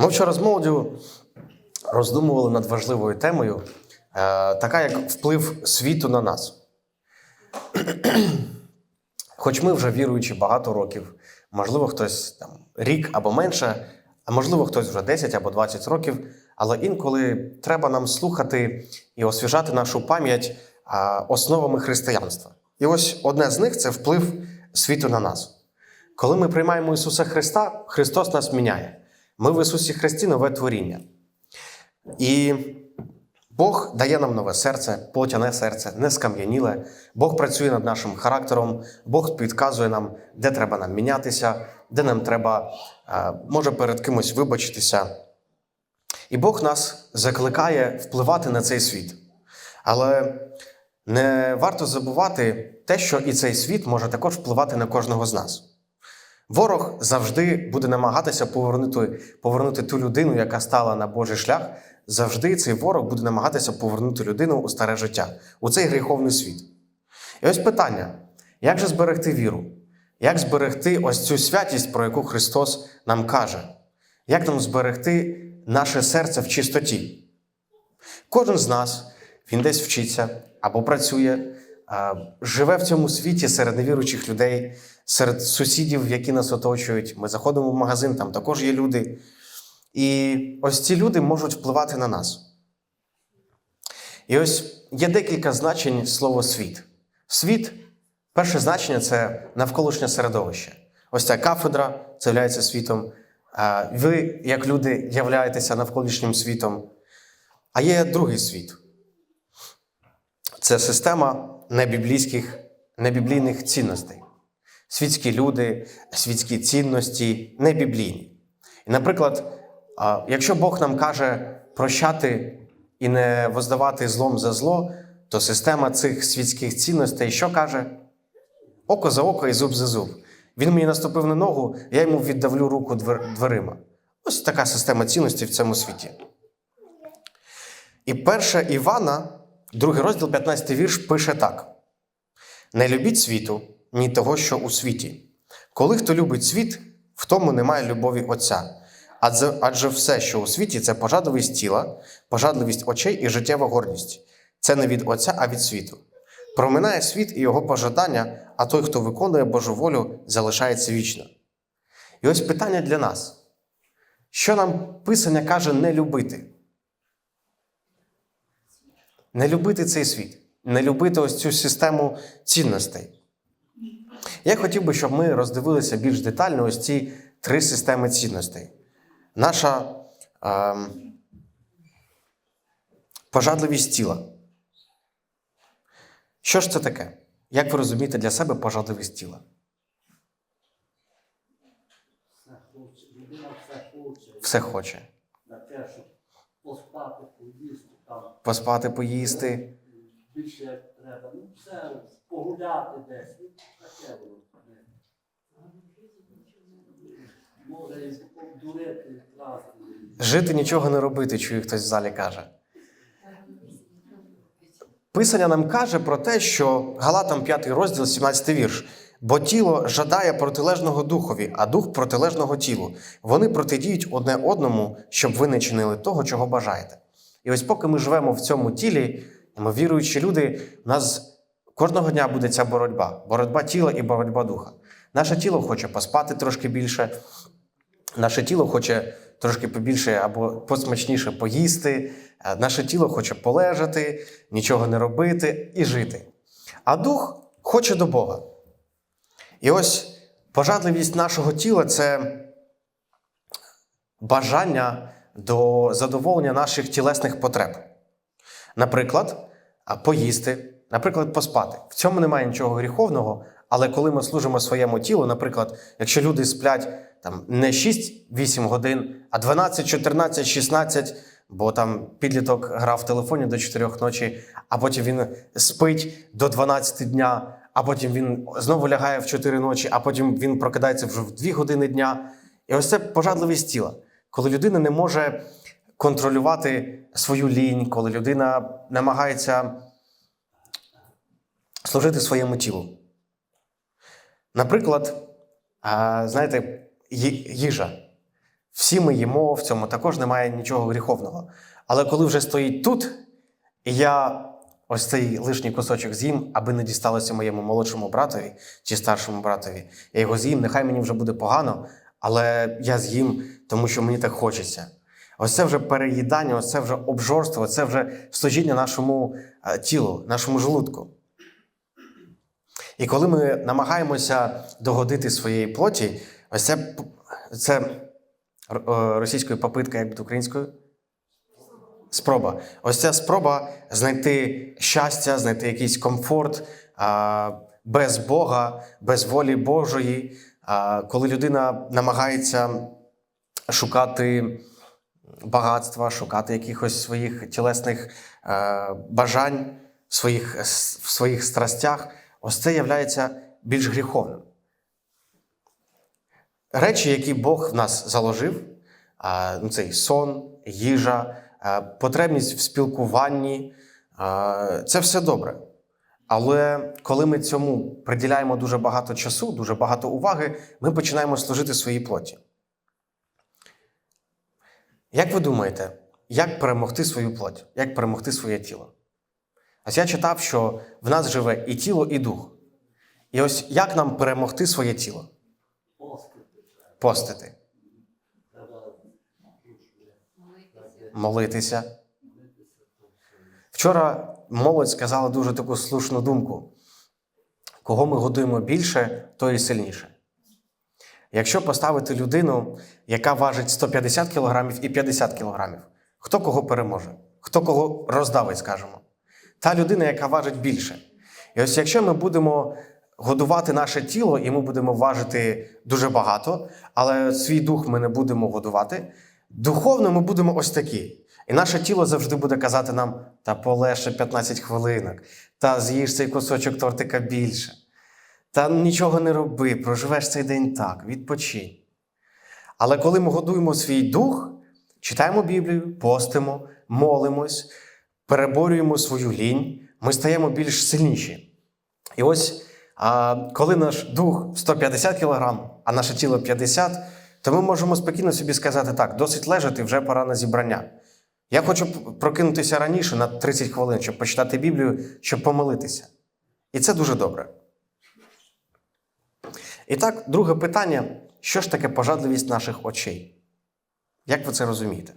Ми вчора з молоддю роздумували над важливою темою, е, така як вплив світу на нас. Хоч ми вже віруючи багато років, можливо, хтось там рік або менше, а можливо, хтось вже 10 або 20 років, але інколи треба нам слухати і освіжати нашу пам'ять а, основами християнства. І ось одне з них це вплив світу на нас. Коли ми приймаємо Ісуса Христа, Христос нас міняє. Ми в Ісусі Христі нове творіння. І Бог дає нам нове серце, плотяне серце, не скам'яніле. Бог працює над нашим характером, Бог підказує нам, де треба нам мінятися, де нам треба, е, може, перед кимось вибачитися. І Бог нас закликає впливати на цей світ. Але не варто забувати те, що і цей світ може також впливати на кожного з нас. Ворог завжди буде намагатися повернути, повернути ту людину, яка стала на Божий шлях. Завжди цей ворог буде намагатися повернути людину у старе життя, у цей гріховний світ. І ось питання: як же зберегти віру? Як зберегти ось цю святість, про яку Христос нам каже? Як нам зберегти наше серце в чистоті? Кожен з нас, він десь вчиться або працює, живе в цьому світі серед невіруючих людей, серед сусідів, які нас оточують. Ми заходимо в магазин, там також є люди. І ось ці люди можуть впливати на нас. І ось є декілька значень слова світ. Світ, перше значення це навколишнє середовище. Ось ця кафедра це є світом. Ви, як люди, являєтеся навколишнім світом. А є другий світ. Це система небіблійських, небіблійних цінностей. Світські люди, світські цінності небіблійні. І, наприклад, якщо Бог нам каже прощати і не воздавати злом за зло, то система цих світських цінностей що каже? Око за око і зуб за зуб. Він мені наступив на ногу, я йому віддавлю руку дверима. Ось така система цінностей в цьому світі. І перша Івана, другий розділ, 15 вірш, пише так: Не любіть світу, ні того, що у світі. Коли хто любить світ, в тому немає любові Отця. Адже, адже все, що у світі, це пожадливість тіла, пожадливість очей і життєва гордість. Це не від Отця, а від світу. Проминає світ і його пожадання, а той, хто виконує Божу волю, залишається вічно. І ось питання для нас: що нам Писання каже не любити? Не любити цей світ, не любити ось цю систему цінностей. Я хотів би, щоб ми роздивилися більш детально ось ці три системи цінностей. Наша ем, пожадливість тіла. Що ж це таке? Як ви розумієте для себе пожадливість тіла? Хоче. Все хоче. На те, щоб поспати, поїсти, там Поспати, поїсти. більше треба. Ну, все, погуляти десь. Ну, таке воно. Жити нічого не робити, чую, хтось в залі каже. Писання нам каже про те, що Галатам 5 розділ, 17 вірш. Бо тіло жадає протилежного духові, а дух протилежного тілу. Вони протидіють одне одному, щоб ви не чинили того, чого бажаєте. І ось поки ми живемо в цьому тілі, ми віруючі люди, у нас кожного дня буде ця боротьба: боротьба тіла і боротьба духа. Наше тіло хоче поспати трошки більше, Наше тіло хоче трошки побільше або посмачніше поїсти, е, наше тіло хоче полежати, нічого не робити і жити. А дух хоче до Бога. І ось пожадливість нашого тіла це бажання до задоволення наших тілесних потреб. Наприклад, поїсти, наприклад, поспати. В цьому немає нічого гріховного, але коли ми служимо своєму тілу, наприклад, якщо люди сплять там не 6-8 годин, а 12, 14, 16, бо там підліток грав в телефоні до 4 ночі, а потім він спить до 12 дня, а потім він знову лягає в 4 ночі, а потім він прокидається вже в 2 години дня. І ось це пожадливість тіла, коли людина не може контролювати свою лінь, коли людина намагається служити своєму тілу. Наприклад, знаєте, їжа. всі ми їмо, в цьому також немає нічого гріховного. Але коли вже стоїть тут, і я ось цей лишній кусочок з'їм, аби не дісталося моєму молодшому братові чи старшому братові, я його з'їм, нехай мені вже буде погано, але я з'їм, тому що мені так хочеться. Ось це вже переїдання, ось це вже обжорство, це вже служіння нашому тілу, нашому желудку. І коли ми намагаємося догодити своєї плоті, ось це, це е, російською попитка, як буде українською? Спроба. Ось ця спроба знайти щастя, знайти якийсь комфорт без Бога, без волі Божої. Коли людина намагається шукати багатства, шукати якихось своїх тілесних е, бажань, своїх, в своїх страстях, ось це є більш гріховним. Речі, які Бог в нас заложив, ну, цей сон, їжа, потребність в спілкуванні, це все добре. Але коли ми цьому приділяємо дуже багато часу, дуже багато уваги, ми починаємо служити своїй плоті. Як ви думаєте, як перемогти свою плоть? Як перемогти своє тіло? Ось я читав, що в нас живе і тіло, і дух. І ось як нам перемогти своє тіло? Постити молитися. Вчора молодь сказала дуже таку слушну думку: кого ми годуємо більше, то і сильніше. Якщо поставити людину, яка важить 150 кг і 50 кг, хто кого переможе? Хто кого роздавить, скажімо? Та людина, яка важить більше. І ось якщо ми будемо годувати наше тіло, і ми будемо важити дуже багато, але свій дух ми не будемо годувати, духовно ми будемо ось такі. І наше тіло завжди буде казати нам: та полегше 15 хвилинок, та з'їж цей кусочок тортика більше. Та нічого не роби, проживеш цей день так, відпочинь. Але коли ми годуємо свій дух, читаємо Біблію, постимо, молимось, переборюємо свою лінь, ми стаємо більш сильніші. І ось, коли наш дух 150 кг, а наше тіло 50, то ми можемо спокійно собі сказати так: досить лежати, вже пора на зібрання. Я хочу прокинутися раніше на 30 хвилин, щоб почитати Біблію, щоб помолитися. І це дуже добре. І так, друге питання: що ж таке пожадливість наших очей? Як ви це розумієте?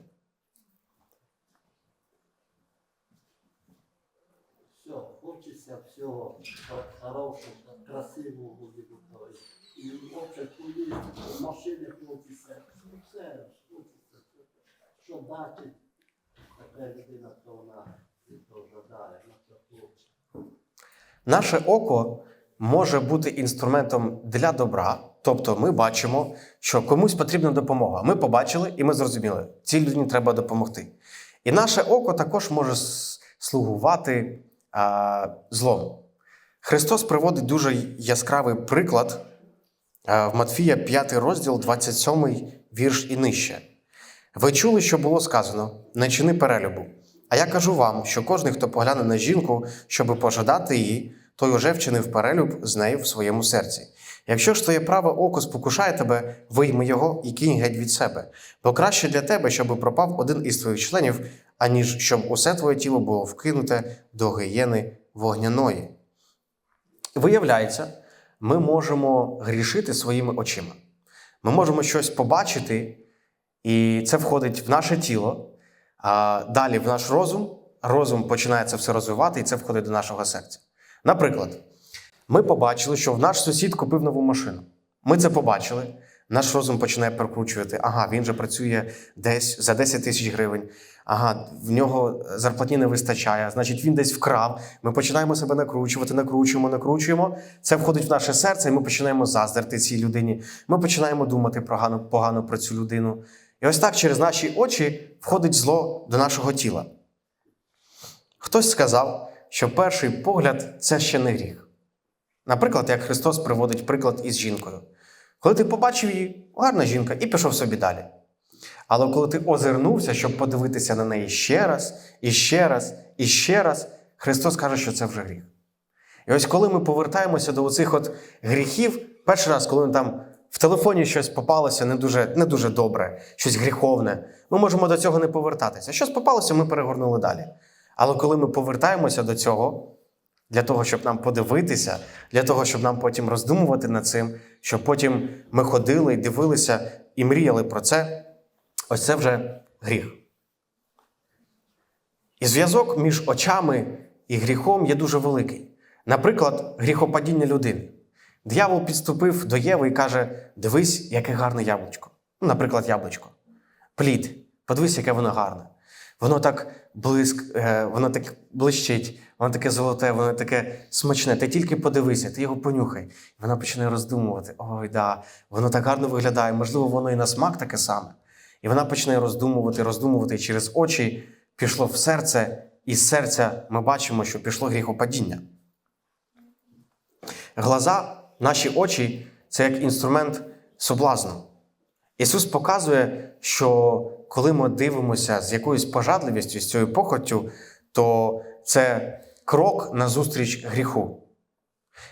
все, хочеться всього хорошого, красивого буде. І взагалі поїздити, машини хочеться, ну, все хочеться. Що бачить, така людина, то вона і то жадає, на це хоче. Наше око може бути інструментом для добра, тобто ми бачимо, що комусь потрібна допомога. Ми побачили і ми зрозуміли, цій людині треба допомогти. І наше око також може слугувати злом. Христос приводить дуже яскравий приклад в Матфія 5 розділ, 27 вірш і нижче. Ви чули, що було сказано: не чини перелюбу. А я кажу вам, що кожен, хто погляне на жінку, щоби пожадати її, той уже вчинив перелюб з нею в своєму серці. Якщо ж твоє праве око спокушає тебе, вийми його і кинь геть від себе. Бо краще для тебе, щоби пропав один із твоїх членів, аніж щоб усе твоє тіло було вкинуте до гієни вогняної. Виявляється, ми можемо грішити своїми очима. Ми можемо щось побачити, і це входить в наше тіло, а далі в наш розум. Розум починає це все розвивати, і це входить до нашого серця. Наприклад, ми побачили, що в наш сусід купив нову машину. Ми це побачили. Наш розум починає прокручувати. Ага, він же працює десь за 10 тисяч гривень. Ага, в нього зарплатні не вистачає, значить, він десь вкрав. Ми починаємо себе накручувати, накручуємо, накручуємо. Це входить в наше серце, і ми починаємо заздрити цій людині. Ми починаємо думати погано, погано про цю людину. І ось так через наші очі входить зло до нашого тіла. Хтось сказав, що перший погляд це ще не гріх. Наприклад, як Христос приводить приклад із жінкою. Коли ти побачив її, гарна жінка, і пішов собі далі. Але коли ти озирнувся, щоб подивитися на неї ще раз, і ще раз, і ще раз, Христос каже, що це вже гріх. І ось коли ми повертаємося до оцих от гріхів, перший раз, коли там в телефоні щось попалося не дуже, не дуже добре, щось гріховне. Ми можемо до цього не повертатися. Щось попалося, ми перегорнули далі. Але коли ми повертаємося до цього, для того, щоб нам подивитися, для того, щоб нам потім роздумувати над цим, щоб потім ми ходили і дивилися і мріяли про це, ось це вже гріх. І зв'язок між очами і гріхом є дуже великий. Наприклад, гріхопадіння людини. Диявол підступив до Єви і каже: Дивись, яке гарне яблучко. Ну, наприклад, яблучко. Плід. Подивись, яке воно гарне. Воно так блиск, е, воно так блищить, воно таке золоте, воно таке смачне. Ти тільки подивися, ти його понюхай. І вона починає роздумувати: ой, да, воно так гарно виглядає, можливо, воно і на смак таке саме. І вона починає роздумувати, роздумувати і через очі пішло в серце, і з серця ми бачимо, що пішло гріхопадіння. Глаза, наші очі це як інструмент соблазну. Ісус показує, що коли ми дивимося з якоюсь пожадливістю, з цією похоттю, то це крок назустріч гріху.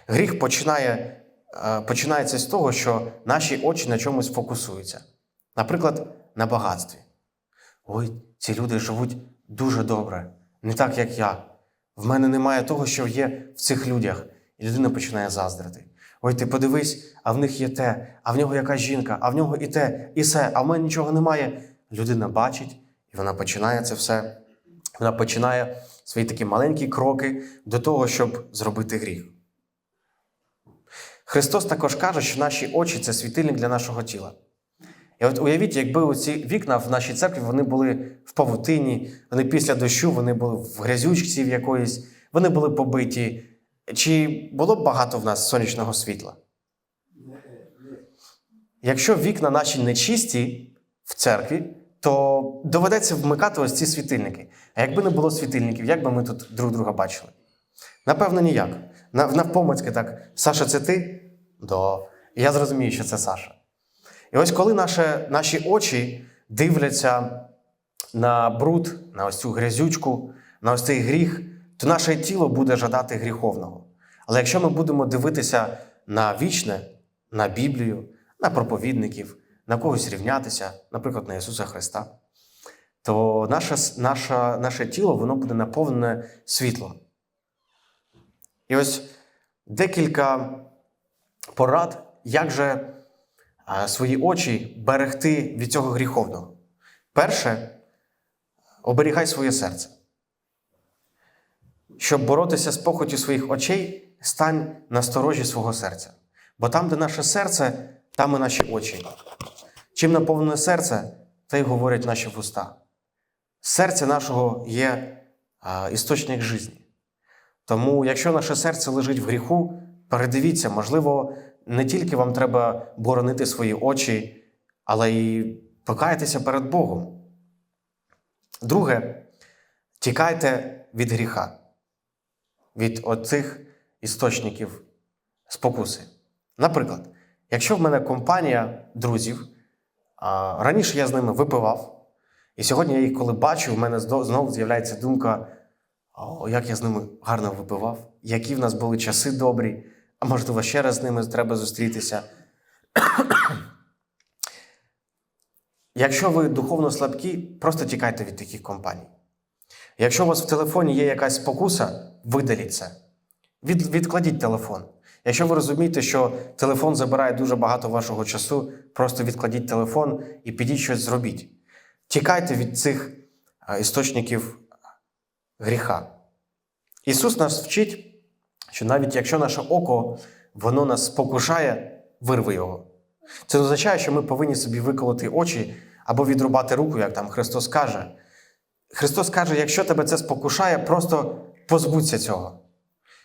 Гріх починає, е, починається з того, що наші очі на чомусь фокусуються. Наприклад, на багатстві. Ой, ці люди живуть дуже добре, не так, як я. В мене немає того, що є в цих людях. І людина починає заздрити. Ой, ти подивись, а в них є те, а в нього якась жінка, а в нього і те, і все, а в мене нічого немає. Людина бачить, і вона починає це все. Вона починає свої такі маленькі кроки до того, щоб зробити гріх. Христос також каже, що наші очі це світильник для нашого тіла. І от уявіть, якби оці вікна в нашій церкві вони були в павутині, вони після дощу, вони були в грязючці в якоїсь, вони були побиті. Чи було б багато в нас сонячного світла? Якщо вікна наші нечисті в церкві, то доведеться вмикати ось ці світильники. А якби не було світильників, як би ми тут друг друга бачили? Напевно, ніяк. Нав- Навпомацьки так, Саша, це ти? І я зрозумію, що це Саша. І ось коли наше, наші очі дивляться на бруд, на ось цю грязючку, на ось цей гріх, то наше тіло буде жадати гріховного. Але якщо ми будемо дивитися на вічне, на Біблію, на проповідників, на когось рівнятися, наприклад, на Ісуса Христа, то наше, наша, наше тіло воно буде наповнене світлом. І ось декілька порад, як же свої очі берегти від цього гріховного. Перше, оберігай своє серце. Щоб боротися з похотю своїх очей, стань на сторожі свого серця. Бо там, де наше серце, там і наші очі. Чим наповнене серце, те й говорять наші вуста. Серце нашого є а, істочник житті. Тому, якщо наше серце лежить в гріху, передивіться, можливо, не тільки вам треба боронити свої очі, але й покаятися перед Богом. Друге, тікайте від гріха, від оцих істочників спокуси. Наприклад, якщо в мене компанія друзів, раніше я з ними випивав, і сьогодні я їх, коли бачу, в мене знову з'являється думка, о, як я з ними гарно випивав, які в нас були часи добрі, а можливо, ще раз з ними треба зустрітися. Якщо ви духовно слабкі, просто тікайте від таких компаній. Якщо у вас в телефоні є якась спокуса, видаліть це. Від, відкладіть телефон. Якщо ви розумієте, що телефон забирає дуже багато вашого часу, просто відкладіть телефон і підіть щось зробіть. Тікайте від цих істочників гріха. Ісус нас вчить, що навіть якщо наше око воно нас спокушає, вирви його. Це не означає, що ми повинні собі виколоти очі або відрубати руку, як там Христос каже. Христос каже, якщо тебе це спокушає, просто позбудься цього.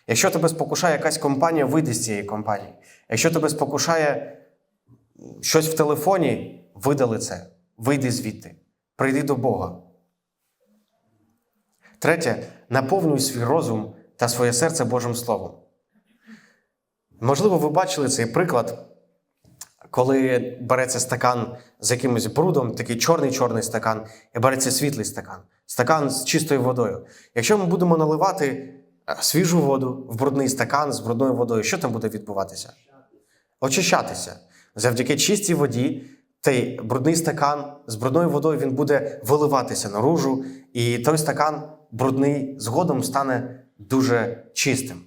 Якщо тебе спокушає якась компанія, вийди з цієї компанії. Якщо тебе спокушає щось в телефоні, видали це, вийди звідти, прийди до Бога. Третє, наповнюй свій розум та своє серце Божим Словом. Можливо, ви бачили цей приклад, коли береться стакан з якимось брудом, такий чорний-чорний стакан, і береться світлий стакан, стакан з чистою водою. Якщо ми будемо наливати е, свіжу воду в брудний стакан з брудною водою, що там буде відбуватися? Очищатися. Завдяки чистій воді, той брудний стакан з брудною водою він буде виливатися наружу, і той стакан брудний згодом стане дуже чистим.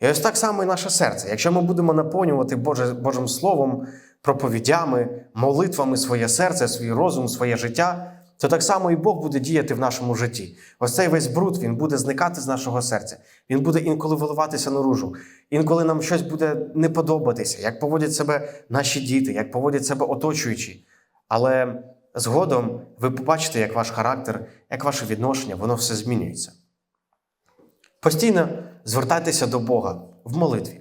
І ось так само і наше серце. Якщо ми будемо наповнювати Боже, Божим Словом, проповідями, молитвами своє серце, свій розум, своє життя, то так само і Бог буде діяти в нашому житті. Ось цей весь бруд він буде зникати з нашого серця. Він буде інколи виливатися наружу. Інколи нам щось буде не подобатися, як поводять себе наші діти, як поводять себе оточуючі. Але згодом ви побачите, як ваш характер, як ваше відношення, воно все змінюється. Постійно звертайтеся до Бога в молитві.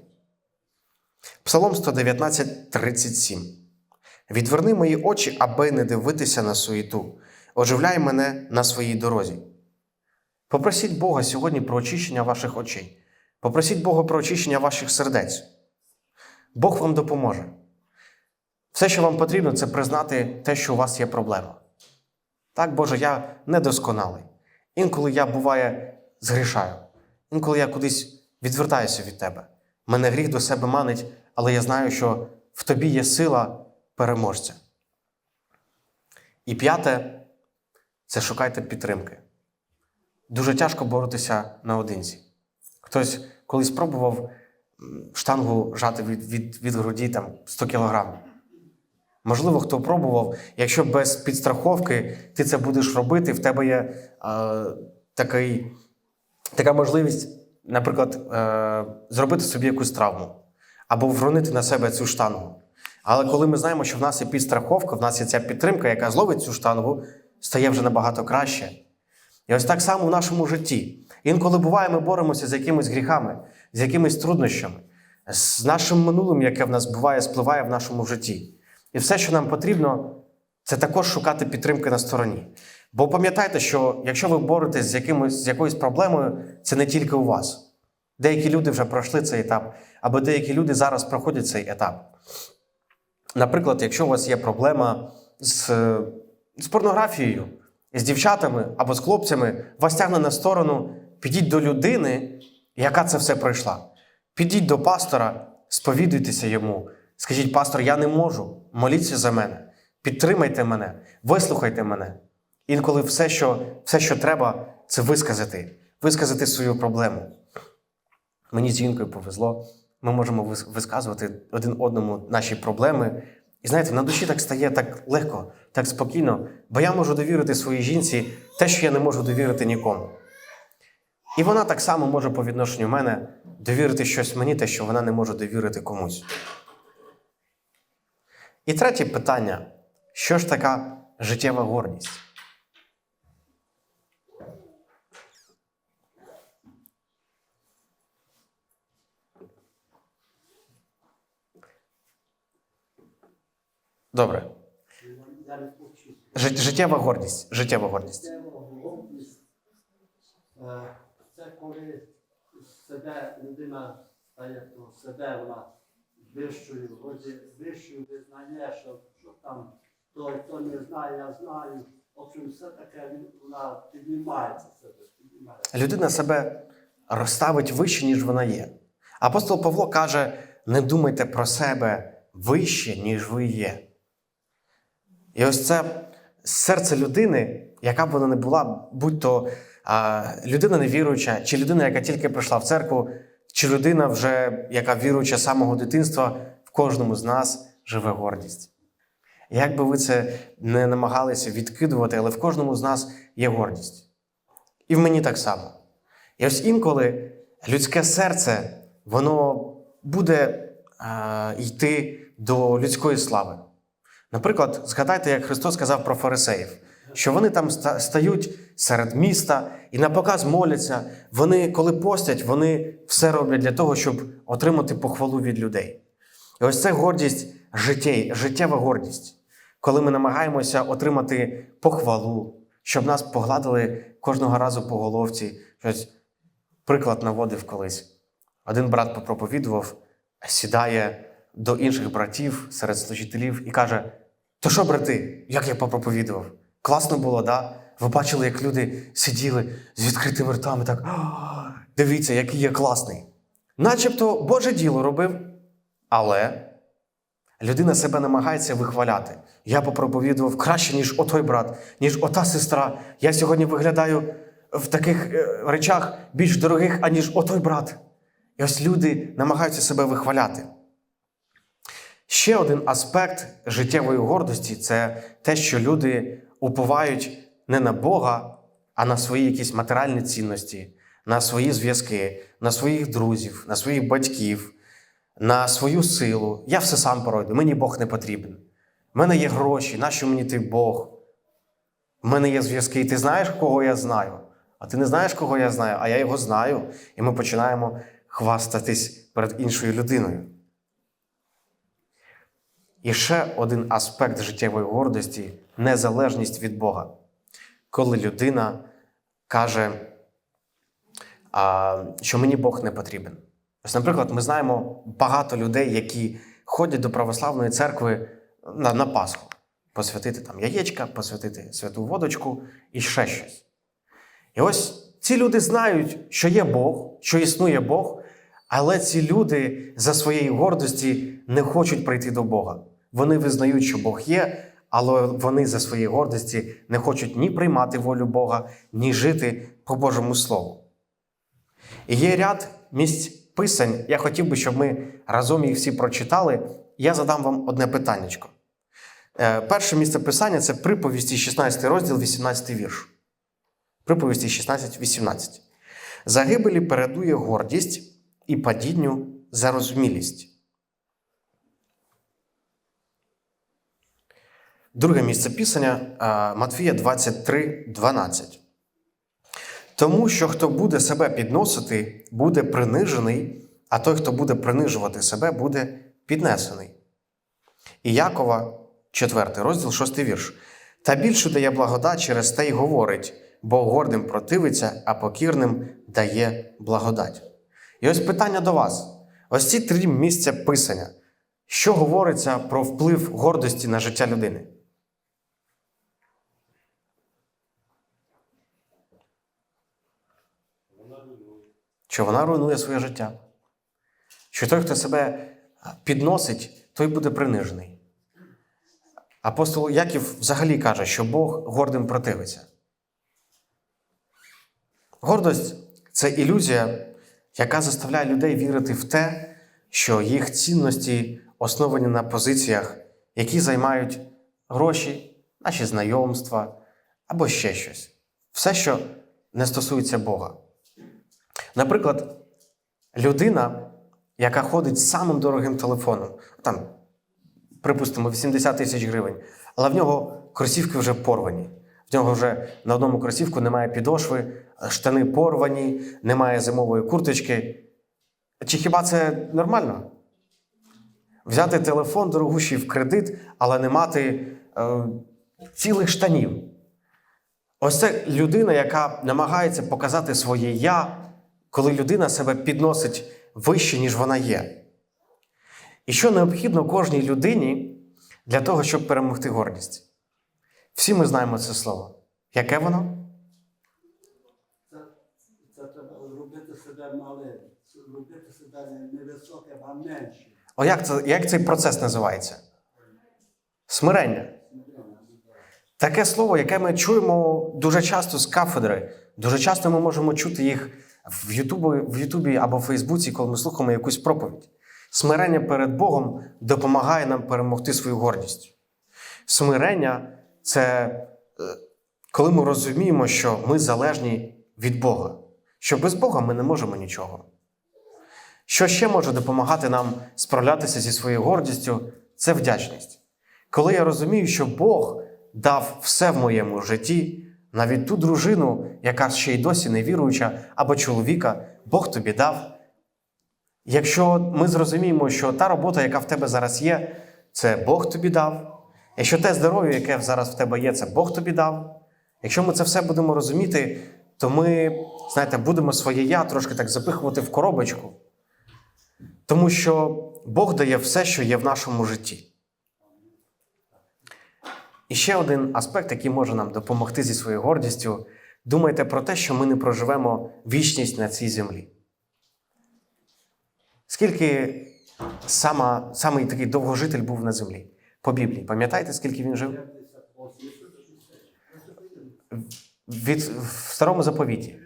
Псалом 119, 37. Відверни мої очі, аби не дивитися на суєту. Оживляй мене на своїй дорозі. Попросіть Бога сьогодні про очищення ваших очей. Попросіть Бога про очищення ваших сердець. Бог вам допоможе. Все, що вам потрібно, це признати те, що у вас є проблема. Так, Боже, я недосконалий. Інколи я буває згрішаю. Інколи я кудись відвертаюся від тебе. Мене гріх до себе манить, але я знаю, що в тобі є сила переможця. І п'яте це шукайте підтримки. Дуже тяжко боротися наодинці. Хтось колись спробував штангу жати від, від, від груді там, 100 кілограмів. Можливо, хто пробував, якщо без підстраховки ти це будеш робити, в тебе є е, такий, така можливість, наприклад, е, зробити собі якусь травму або вронити на себе цю штангу. Але коли ми знаємо, що в нас є підстраховка, в нас є ця підтримка, яка зловить цю штангу, стає вже набагато краще. І ось так само в нашому житті. Інколи буває, ми боремося з якимись гріхами, з якимись труднощами, з нашим минулим, яке в нас буває, спливає в нашому житті. І все, що нам потрібно, це також шукати підтримки на стороні. Бо пам'ятайте, що якщо ви боретесь з, якимось, з якоюсь проблемою, це не тільки у вас. Деякі люди вже пройшли цей етап, або деякі люди зараз проходять цей етап. Наприклад, якщо у вас є проблема з, з порнографією, з дівчатами або з хлопцями, вас тягне на сторону, підіть до людини, яка це все пройшла. Підіть до пастора, сповідуйтеся йому. Скажіть, пастор, я не можу, моліться за мене, підтримайте мене, вислухайте мене. Інколи все, що, все, що треба, це висказати, висказати свою проблему. Мені з жінкою повезло. Ми можемо висказувати один одному наші проблеми. І знаєте, на душі так стає так легко, так спокійно, бо я можу довірити своїй жінці те, що я не можу довірити нікому. І вона так само може по відношенню мене довірити щось мені, те, що вона не може довірити комусь. І третє питання: що ж така життєва гордість? Добре. Життєва гордість. Життєва гордість. Це коли себе людина стає то себе вона вищою, вищою визнає, що, що там той, хто не знає, я знаю. Общем, все таке вона піднімається себе, піднімається. Людина себе розставить вище, ніж вона є. Апостол Павло каже: не думайте про себе вище, ніж ви є. І ось це серце людини, яка б вона не була, будь то а, людина невіруюча, чи людина, яка тільки прийшла в церкву, чи людина, вже, яка віруюча з самого дитинства, в кожному з нас живе гордість. Як би ви це не намагалися відкидувати, але в кожному з нас є гордість. І в мені так само. І ось інколи людське серце, воно буде е, йти до людської слави. Наприклад, згадайте, як Христос сказав про фарисеїв, що вони там стають серед міста і на показ моляться. Вони, коли постять, вони все роблять для того, щоб отримати похвалу від людей. І ось це гордість життєй, життєва гордість, коли ми намагаємося отримати похвалу, щоб нас погладили кожного разу по головці. Щось приклад наводив колись. Один брат попроповідував, сідає до інших братів серед служителів і каже: То що, брати, як я попроповідував? Класно було, да? Ви бачили, як люди сиділи з відкритими ртами, так дивіться, який я класний. Начебто Боже діло робив, але людина себе намагається вихваляти. Я попроповідував краще, ніж отой брат, ніж ота сестра. Я сьогодні виглядаю в таких е, речах більш дорогих, аніж отой брат. І ось люди намагаються себе вихваляти. Ще один аспект життєвої гордості це те, що люди уповають не на Бога, а на свої якісь матеріальні цінності, на свої зв'язки, на своїх друзів, на своїх батьків, на свою силу. Я все сам пройду, мені Бог не потрібен. У мене є гроші, нащо мені ти Бог? У мене є зв'язки, і ти знаєш, кого я знаю. А ти не знаєш, кого я знаю, а я його знаю. І ми починаємо хвастатись перед іншою людиною. І ще один аспект життєвої гордості незалежність від Бога. Коли людина каже, що мені Бог не потрібен. Ось, наприклад, ми знаємо багато людей, які ходять до православної церкви на, на Пасху, посвятити там яєчка, посвятити святу водочку і ще щось. І ось ці люди знають, що є Бог, що існує Бог, але ці люди за своєї гордості не хочуть прийти до Бога. Вони визнають, що Бог є, але вони за своєї гордості не хочуть ні приймати волю Бога, ні жити по Божому Слову. І є ряд місць писань. Я хотів би, щоб ми разом їх всі прочитали. Я задам вам одне питаннячко. Е, Перше місце писання це приповісті, 16 розділ, 18 вірш. Приповісті 16, 18. Загибелі передує гордість і падінню зарозумілість. Друге місце писання а, Матфія 23, 12. Тому що хто буде себе підносити, буде принижений, а той, хто буде принижувати себе, буде піднесений. І Якова, 4 розділ, 6 вірш. Та більше дає благодать через те й говорить, бо гордим противиться, а покірним дає благодать. І ось питання до вас: ось ці три місця писання. Що говориться про вплив гордості на життя людини? Що вона руйнує своє життя. Що той, хто себе підносить, той буде принижений. Апостол Яків взагалі каже, що Бог гордим противиться. Гордость це ілюзія, яка заставляє людей вірити в те, що їх цінності основані на позиціях, які займають гроші, наші знайомства або ще щось. Все, що не стосується Бога. Наприклад, людина, яка ходить з самим дорогим телефоном, там, припустимо, 80 тисяч гривень, але в нього кросівки вже порвані. В нього вже на одному кросівку немає підошви, штани порвані, немає зимової курточки. Чи хіба це нормально? Взяти телефон дорогущий в кредит, але не мати е, цілих штанів. Ось це людина, яка намагається показати своє я, коли людина себе підносить вище, ніж вона є. І що необхідно кожній людині для того, щоб перемогти гордість? Всі ми знаємо це слово. Яке воно? Це, робити себе малим, робити себе не- невисоким, а меншим. О, як, це, як цей процес називається? Смирення. Таке слово, яке ми чуємо дуже часто з кафедри. Дуже часто ми можемо чути їх в Ютубі, в Ютубі або в Фейсбуці, коли ми слухаємо якусь проповідь. Смирення перед Богом допомагає нам перемогти свою гордість. Смирення це е, коли ми розуміємо, що ми залежні від Бога, що без Бога ми не можемо нічого. Що ще може допомагати нам справлятися зі своєю гордістю, це вдячність. Коли я розумію, що Бог дав все в моєму житті, навіть ту дружину, яка ще й досі не віруюча, або чоловіка, Бог тобі дав. Якщо ми зрозуміємо, що та робота, яка в тебе зараз є, це Бог тобі дав. Якщо те здоров'я, яке зараз в тебе є, це Бог тобі дав. Якщо ми це все будемо розуміти, то ми, знаєте, будемо своє я трошки так запихувати в коробочку. Тому що Бог дає все, що є в нашому житті. І ще один аспект, який може нам допомогти зі своєю гордістю, думайте про те, що ми не проживемо вічність на цій землі. Скільки сама, самий такий довгожитель був на землі? По Біблії. Пам'ятаєте, скільки він жив? Від, в старому заповіті.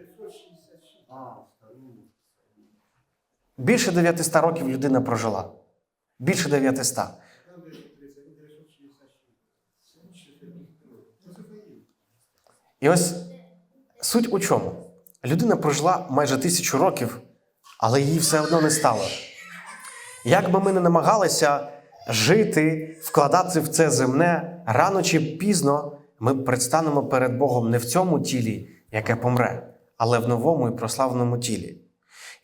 Більше 900 років людина прожила. Більше 900. І ось суть у чому? Людина прожила майже тисячу років, але її все одно не стало. Як би ми не намагалися жити, вкладати в це земне, рано чи пізно ми предстанемо перед Богом не в цьому тілі, яке помре, але в новому і прославленому тілі.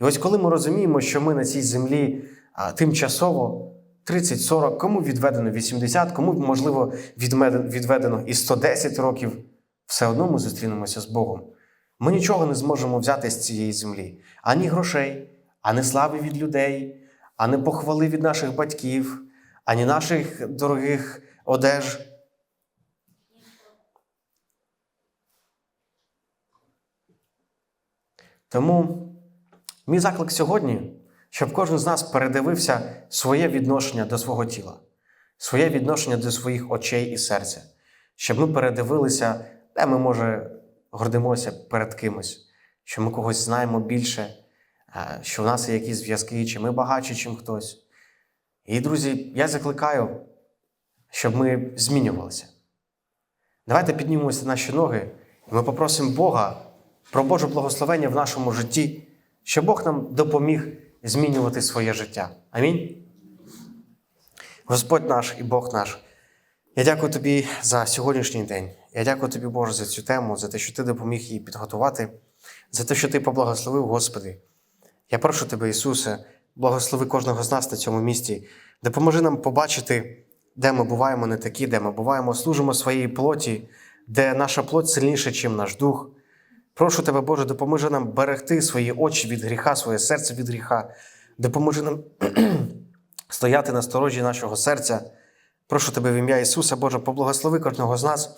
І ось коли ми розуміємо, що ми на цій землі а, тимчасово 30-40, кому відведено 80, кому, можливо, відведено і 110 років, все одно ми зустрінемося з Богом. Ми нічого не зможемо взяти з цієї землі: ані грошей, ані слави від людей, ані похвали від наших батьків, ані наших дорогих одеж. Тому мій заклик сьогодні, щоб кожен з нас передивився своє відношення до свого тіла, своє відношення до своїх очей і серця, щоб ми передивилися, де ми, може, гордимося перед кимось, що ми когось знаємо більше, е, що в нас є якісь зв'язки, чи ми багатші, чим хтось. І, друзі, я закликаю, щоб ми змінювалися. Давайте піднімемося на наші ноги, і ми попросимо Бога про Боже благословення в нашому житті, щоб Бог нам допоміг змінювати своє життя. Амінь. Господь наш і Бог наш. Я дякую тобі за сьогоднішній день. Я дякую тобі, Боже, за цю тему, за те, що ти допоміг її підготувати, за те, що ти поблагословив, Господи. Я прошу тебе, Ісусе, благослови кожного з нас на цьому місці, допоможи нам побачити, де ми буваємо не такі, де ми буваємо, служимо своїй плоті, де наша плоть сильніша, ніж наш дух. Прошу тебе, Боже, допоможи нам берегти свої очі від гріха, своє серце від гріха. Допоможи нам стояти на сторожі нашого серця. Прошу тебе в ім'я Ісуса, Боже, поблагослови кожного з нас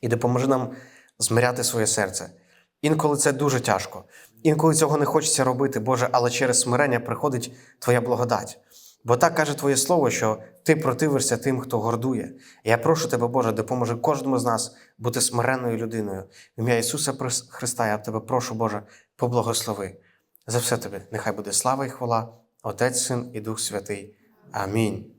і допоможи нам змиряти своє серце. Інколи це дуже тяжко, інколи цього не хочеться робити, Боже, але через смирення приходить Твоя благодать. Бо так каже Твоє Слово, що Ти противишся тим, хто гордує. Я прошу тебе, Боже, допоможи кожному з нас бути смиренною людиною. В ім'я Ісуса Христа, я тебе прошу, Боже, поблагослови. За все тобі. Нехай буде слава і хвала, Отець, Син і Дух Святий. Амінь.